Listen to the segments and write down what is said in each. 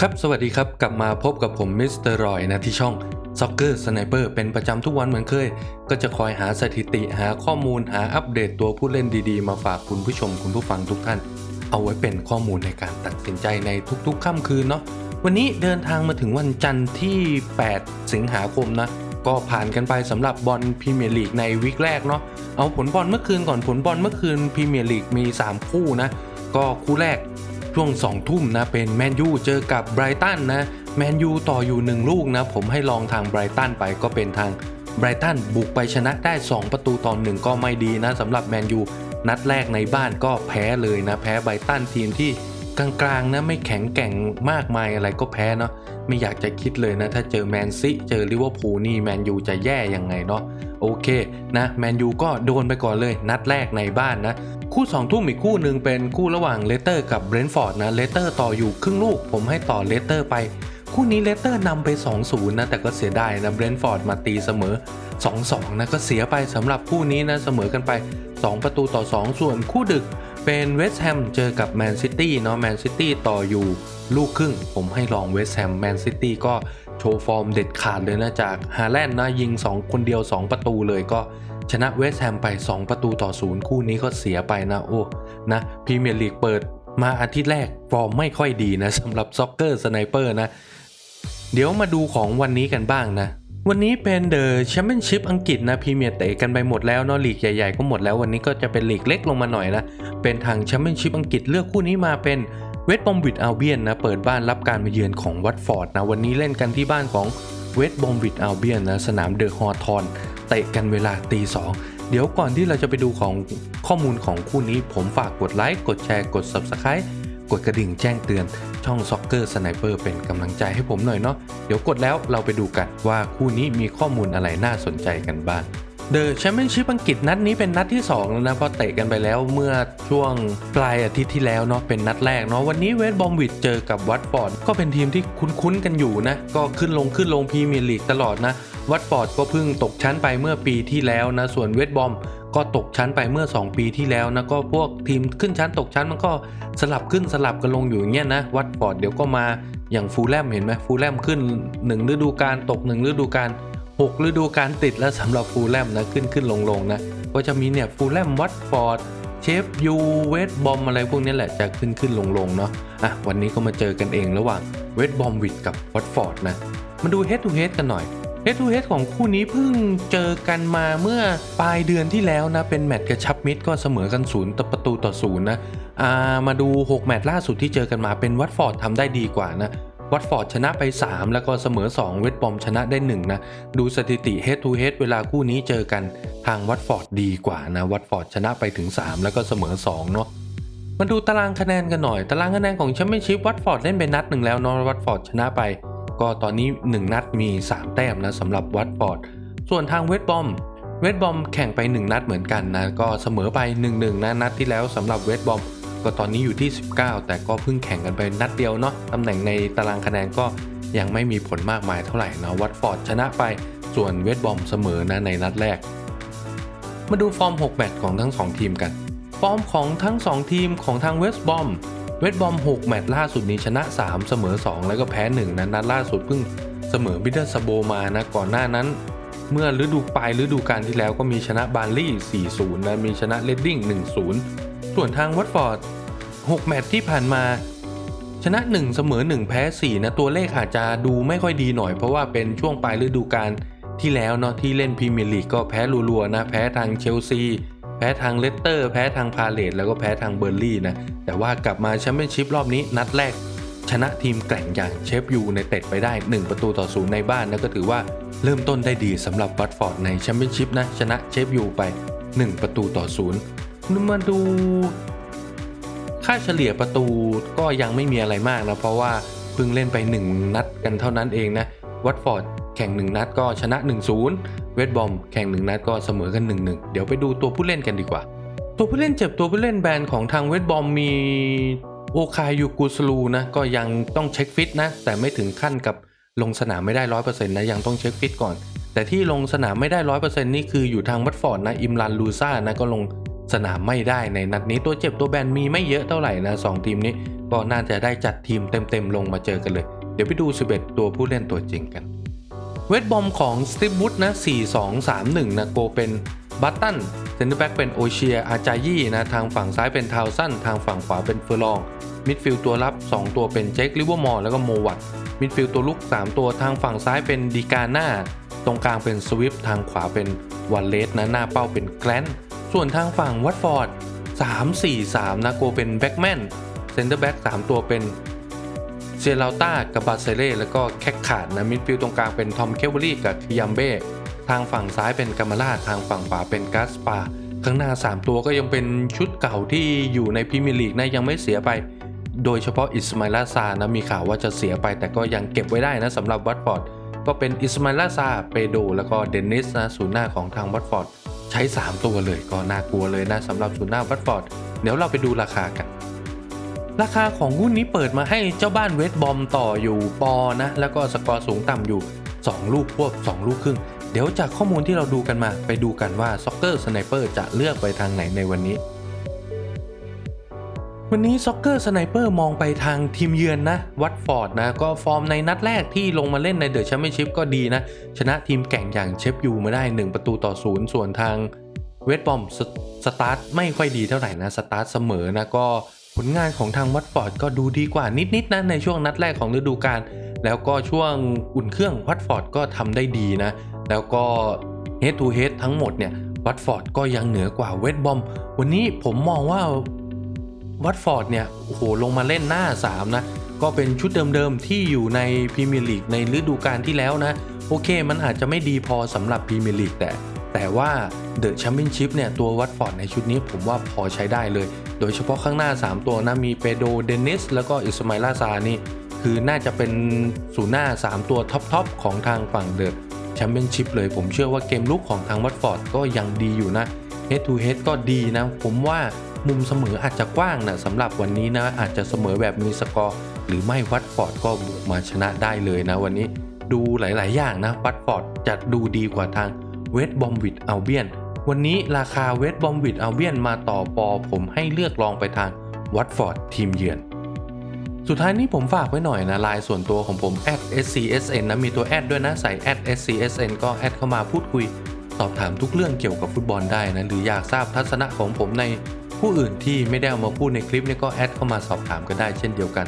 ครับ สวัสดีครับ กลับมาพบกับผมมิสเตอร์รอยนะที่ช่อง Soccer Sniper เป็นประจำทุกวันเหมือนเคย ก็จะคอยหาสถิติหาข้อมูลหาอัปเดตตัวผู้เล่นดีๆ มาฝากคุณผู้ชมคุณผู้ฟังทุกท่าน เอาไว้เป็นข้อมูลในการตัดสินใจในทุกๆค่ำคืนเนาะวันนี้เดินทางมาถึงวันจันทร์ที่ 8 สิงหาคมนะ ก็ผ่านกันไปสำหรับบอลพรีเมียร์ลีกในวิกแรกเนาะเอาผลบอลเมื่อคืนก่อนผลบอลเมื่อคืนพรีเมียร์ลีกมี 3 คู่นะก็คู่แรก ช่วง 2 ทุ่มนะเป็นแมนยูเจอกับไบรตันนะแมนยูต่ออยู่ 1 ลูกนะ ผมให้ลองทางไบรตันไปก็เป็นทางไบรตันบุกไปชนะได้ 2 ประตูต่อหนึ่งก็ไม่ดีนะสำหรับแมนยูนัดแรกในบ้านก็แพ้เลยนะ แพ้ไบรตันทีมที่กลางๆนะไม่แข็งแกร่งมากมายอะไรก็แพ้เนาะไม่อยากจะคิดเลยนะ ถ้าเจอแมนซิเจอลิเวอร์พูลนี่แมนยูจะแย่ยังไงเนาะโอเคนะแมนยูก็โดนไปก่อนเลย นัดแรกในบ้านนะ คู่ 2 ทุ่มอีกคู่หนึ่งเป็นคู่ระหว่างเลสเตอร์กับเบรนท์ฟอร์ดนะเลสเตอร์ต่ออยู่ครึ่งลูก ผมให้ต่อเลสเตอร์ไป คู่นี้เลสเตอร์นำไป 2-0 นะ แต่ก็เสียดายนะเบรนท์ฟอร์ดมาตีเสมอ 2-2 นะก็เสียไปสำหรับคู่นี้นะเสมอกันไป 2 ประตูต่อ 2 ส่วนคู่ดึกเป็นเวสต์แฮมเจอกับแมนซิตี้เนาะแมนซิตี้ต่ออยู่ลูกครึ่ง ผมให้ลองเวสต์แฮมแมนซิตี้ก็โชว์ฟอร์มเด็ดขาดเลยนะจากฮาแลนด์นะยิง 2 คนเดียว 2 ประตูเลยก็ ชนะเวสต์แฮมไป 2 ประตูต่อศูนย์คู่นี้ก็เสียไปนะโอ้นะพรีเมียร์ลีกเปิดมาอาทิตย์แรกฟอร์มไม่ค่อยดีนะสำหรับซ็อกเกอร์สไนเปอร์นะ เดี๋ยวมาดูของวันนี้กันบ้างนะ วันนี้เป็นเดอะแชมเปี้ยนชิพอังกฤษนะพรีเมียร์เตะกันไปหมดแล้วเนาะลีกใหญ่ๆก็หมดแล้ววันนี้ก็จะเป็นลีกเล็กลงมาหน่อยนะ เป็นทางแชมเปี้ยนชิพอังกฤษเลือกคู่นี้มาเป็นเวสต์บอมวิดอัลเบียนนะเปิดบ้านรับการมาเยือนของวัตฟอร์ดนะวันนี้เล่นกันที่บ้านของเวสต์บอมวิดอัลเบียนนะสนามเดอะฮอทอน เตะกันเวลาตีสองเดี๋ยวก่อนที่เราจะไปดูของข้อมูลของคู่นี้ ผมฝากกดไลค์กดแชร์กด Subscribe กดกระดิ่งแจ้งเตือน ช่อง Soccer Sniper เป็นกำลังใจให้ผมหน่อยเนาะเดี๋ยวกดแล้วเราไปดูกันว่าคู่นี้มีข้อมูลอะไรน่าสนใจกันบ้างเดอะแชมเปี้ยนชิพอังกฤษนัดนี้เป็นนัดที่ 2 แล้วนะเพราะเตะกันไปแล้วเมื่อช่วงปลายอาทิตย์ที่แล้วเนาะเป็นนัดแรกเนาะวันนี้เวสต์บอมวิดเจอกับวัตฟอร์ดก็เป็นทีมที่คุ้นๆกันอยู่นะ ก็ขึ้นลงขึ้นลงพรีเมียร์ลีกตลอดนะ วัตฟอร์ดก็เพิ่งตกชั้นไปเมื่อปีที่แล้วนะ ส่วนเวสต์บอมก็ตกชั้นไปเมื่อ 2 ปีที่แล้วนะ ก็พวกทีมขึ้นชั้นตกชั้นมันก็สลับขึ้นสลับกันลงอยู่อย่างเงี้ยนะ วัตฟอร์ดเดี๋ยวก็มาอย่างฟูลแลมเห็นไหมฟูลแลมขึ้นหนึ่งฤดูกาลตกหนึ่งฤดูกาล6ฤดูกาลติดแล้วสำหรับฟูลแลมนะขึ้นขึ้นลงลงนะก็จะมีเนี่ยฟูลแลมวัตฟอร์ดเชฟยูเวสบอมอะไรพวกนี้แหละจะขึ้นขึ้นลงลงเนาะอะวันนี้ก็มาเจอกันเองระหว่างเวสบอมวิดกับวัตฟอร์ดนะมาดูเฮดทูเฮดกันหน่อย เฮดทูเฮดของคู่นี้เพิ่งเจอกันมาเมื่อปลายเดือนที่แล้วนะ เป็นแมตช์กระชับมิตรก็เสมอกันศูนย์ต่อประตูต่อศูนย์นะามาดู 6 แมตช์ล่าสุดที่เจอกันมาเป็นวัตฟอร์ดทำได้ดีกว่านะวัตฟอร์ดชนะไป 3 แล้วก็เสมอ 2 เวสต์บอมชนะได้ 1 นะ ดูสถิติ head to h เวลาคู่นี้เจอกันทางวัตฟอร์ดดีกว่านะ วัตฟอร์ดชนะไปถึง 3 แล้วก็เสมอ 2 เนาะมาดูตารางคะแนนกันหน่อย ตารางคะแนนของแชมเปี้ยนชิพวัตฟอร์ดเล่นไปนัดหนึ่งแล้วเนาะวัตฟอร์ดชนะไป ก็ตอนนี้ 1 นัดมี 3 แต้มนะสำหรับวัตฟอร์ด ส่วนทางเวสบอม เวสบอมแข่งไป 1 นัดเหมือนกันนะ ก็เสมอไป 1-1 นะนัดที่แล้วสำหรับเวสบอมก็ตอนนี้อยู่ที่ 19 แต่ก็เพิ่งแข่งกันไปนัดเดียวเนาะตำแหน่งในตารางคะแนนก็ยังไม่มีผลมากมายเท่าไหร่นะวัตฟอร์ดชนะไปส่วนเวสบอมเสมอนะในนัดแรก มาดูฟอร์ม 6 แมตช์ของทั้ง 2 ทีมกัน ฟอร์มของทั้ง 2 ทีมของทางเวสบอม เวสต์บอม 6 แมตช์ล่าสุดนี้ชนะ 3 เสมอ 2 แล้วก็แพ้1นะนัดล่าสุดเพิ่งเสมอบิดเดอร์สโบมานะก่อนหน้านั้น เมื่อฤดูปลายฤดูกาลที่แล้วก็มีชนะบาร์ลี่ 4-0 นะมีชนะเลดดิ้ง 1-0 ส่วนทางวัตฟอร์ด 6 แมตช์ที่ผ่านมา ชนะ 1 เสมอ 1 แพ้ 4 นะตัวเลขอาจจะดูไม่ค่อยดีหน่อยเพราะว่าเป็นช่วงปลายฤดูกาลที่แล้วเนาะที่เล่นพรีเมียร์ลีกก็แพ้รัวๆนะแพ้ทางเชลซี แพ้ทางเลสเตอร์ แพ้ทางพาเลตแล้วก็แพ้ทางเบอร์ลี่นะ แต่ว่ากลับมาแชมเปี้ยนชิพรอบนี้นัดแรก ชนะทีมแกร่งอย่างเชฟยูในเต็ดไปได้ 1 ประตูต่อศูนย์ในบ้านนะก็ถือว่าเริ่มต้นได้ดีสำหรับวัตฟอร์ดในแชมเปี้ยนชิพนะชนะเชฟยูไป 1 ประตูต่อศูนย์มาดู ค่าเฉลี่ยประตูก็ยังไม่มีอะไรมากนะเพราะว่าเพิ่งเล่นไป 1 นัดกันเท่านั้นเองนะวัตฟอร์ดแข่ง 1 นัดก็ชนะ 1-0 เวสต์บอมแข่ง1นัดก็เสมอกัน1-1เดี๋ยวไปดูตัวผู้เล่นกันดีกว่า ตัวผู้เล่นเจ็บตัวผู้เล่นแบนของทางเวสต์บอมมีโอคายูกูสลูนะก็ยังต้องเช็คฟิตนะ แต่ไม่ถึงขั้นกับลงสนามไม่ได้100%นต์นะยังต้องเช็คฟิตก่อน แต่ที่ลงสนามไม่ได้100%นี่คืออยู่ทางวัตฟอร์ดนะอิมรันลูซ่านะก็ลงสนามไม่ได้ในนัดนี้ตัวเจ็บตัวแบนมีไม่เยอะเท่าไหร่นะสองทีมนี้ก็น่าจะได้จัดทีมเต็มๆลงมาเจอกันเลย เดี๋ยวไปดู 11 ตัวผู้เล่นตัวจริงกัน เวทบอมของสติฟวุฒนะ 4-2-3-1 นะโกเป็นบัตตันเซนเตอร์แบ็กเป็นโอเชียอาจายี่นะทางฝั่งซ้ายเป็นทาวสันทางฝั่งขวาเป็นเฟอร์ลอง มิดฟิลด์ตัวรับ 2 ตัวเป็นเจคลิเวอร์มอร์แล้วก็โมวัตมิดฟิลด์ตัวลุก 3 ตัวทางฝั่งซ้ายเป็นดีกาน่าตรงกลางเป็นสวิฟทางขวาเป็นวันเลสนะหน้าเป้าเป็นแกลนส่วนทางฝั่งวัตฟอร์ด3-4-3นะโกเป็นแบ็กแมนเซนเตอร์แบ็ก3 ตัวเป็น ซียราต้ากับบาเซเล่แล้วก็แคคขาดนะมิดฟิลด์ตรงกลางเป็นทอมเคเบอรี่กับคิยัมเบ้ทางฝั่งซ้ายเป็นกามาลาทางฝั่งขวาเป็นกัสปาข้างหน้า 3 ตัวก็ยังเป็นชุดเก่าที่อยู่ในพรีเมียร์ลีกนะยังไม่เสียไป โดยเฉพาะอิสมาอิลาซานะมีข่าวว่าจะเสียไป แต่ก็ยังเก็บไว้ได้นะสำหรับวัตฟอร์ดก็เป็นอิสมาอิลาซาเปโดแล้วก็เดนนิสนะศูนย์หน้าของทางวัตฟอร์ดใช้ 3 ตัวเลยก็น่ากลัวเลยนะสำหรับศูนย์หน้าวัตฟอร์ดเดี๋ยวเราไปดูราคากัน ราคาของหุ้นนี้เปิดมาให้เจ้าบ้านเวทบอมต่ออยู่ปอนะ แล้วก็สกอร์สูงต่ำอยู่ 2 ลูกควบ 2 ลูกครึ่ง เดี๋ยวจากข้อมูลที่เราดูกันมา ไปดูกันว่าซ็อกเกอร์สไนเปอร์จะเลือกไปทางไหนในวันนี้วันนี้ซ็อกเกอร์สไนเปอร์มองไปทางทีมเยือนนะ วัตฟอร์ดนะ ก็ฟอร์มในนัดแรกที่ลงมาเล่นในเดอะแชมเปี้ยนชิพก็ดีนะ ชนะทีมแก่งอย่างเชฟยูมาได้ 1 ประตูต่อศูนย์ส่วนทางเวทบอมสสตาร์ทไม่ค่อยดีเท่าไหร่นะ สตาร์ทเสมอนะ ก็ ผลงานของทางวัตฟอร์ดก็ดูดีกว่านิดๆนะในช่วงนัดแรกของฤดูกาลแล้วก็ช่วงอุ่นเครื่องวัตฟอร์ดก็ทำได้ดีนะ แล้วก็ head to head ทั้งหมดเนี่ยวัตฟอร์ดก็ยังเหนือกว่าเวทบอมวันนี้ผมมองว่าวัตฟอร์ดเนี่ยโอ้โหลงมาเล่นหน้า 3 นะ ก็เป็นชุดเดิมๆที่อยู่ในพรีเมียร์ลีกในฤดูกาลที่แล้วนะ โอเคมันอาจจะไม่ดีพอสำหรับพรีเมียร์ลีกแต่ แต่ว่าเดอะแชมเปี้ยนชิพเนี่ยตัววัตฟอร์ดในชุดนี้ผมว่าพอใช้ได้เลย โดยเฉพาะข้างหน้า 3 ตัวนะมีเปโดเดนิสแล้วก็อิสมาอิลาซานี่คือน่าจะเป็นศูนย์หน้า 3 ตัวท็อปๆของทางฝั่งเดอะแชมเปี้ยนชิพเลยผมเชื่อว่าเกมลุกของทางวัตฟอร์ดก็ยังดีอยู่นะ head to head ก็ดีนะ ผมว่ามุมเสมออาจจะกว้างนะสำหรับวันนี้นะอาจจะเสมอแบบมีสกอร์หรือไม่วัตฟอร์ดก็บุกมาชนะได้เลยนะวันนี้ดูหลาย ๆ อย่างนะวัตฟอร์ดจะดูดีกว่าทาง เวสบอมวิดอัลเบียน วันนี้ราคาเวสบอมวิดอัลเบียนมาต่อปอผมให้เลือกลองไปทางวัตฟอร์ดทีมเยือน สุดท้ายนี้ผมฝากไว้หน่อยนะไลน์ส่วนตัวของผม @scsn นะมีตัวแอดด้วยนะใส่ @scsn ก็แอดเข้ามาพูดคุย สอบถามทุกเรื่องเกี่ยวกับฟุตบอลได้นะหรืออยากทราบทัศนะของผมในผู้อื่นที่ไม่ได้เอามาพูดในคลิปเนี่ยก็แอดเข้ามาสอบถามกันได้เช่นเดียวกัน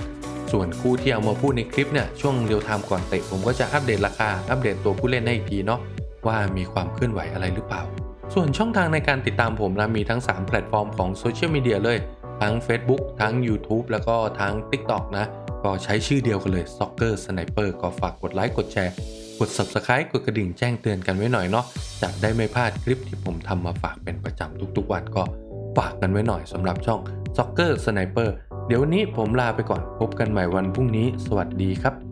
ส่วนคู่ที่เอามาพูดในคลิปเนี่ยช่วงเรียวไทม์ก่อนเตะผมก็จะอัปเดตราคาอัปเดตตัวผู้เล่นให้อีกทีเนาะ ว่ามีความเคลื่อนไหวอะไรหรือเปล่า ส่วนช่องทางในการติดตามผมนะมีทั้ง 3 แพลตฟอร์มของโซเชียลมีเดียเลย ทั้ง Facebook ทั้ง YouTube แล้วก็ทั้ง TikTok นะ ก็ใช้ชื่อเดียวกันเลย Soccer Sniper ก็ฝากกดไลค์กดแชร์ กด Subscribe กดกระดิ่งแจ้งเตือนกันไว้หน่อยเนาะจะได้ไม่พลาดคลิปที่ผมทำมาฝากเป็นประจำทุกๆวันก็ฝากกันไว้หน่อยสำหรับช่อง Soccer Sniper เดี๋ยววันนี้ผมลาไปก่อนพบกันใหม่วันพรุ่งนี้ สวัสดีครับ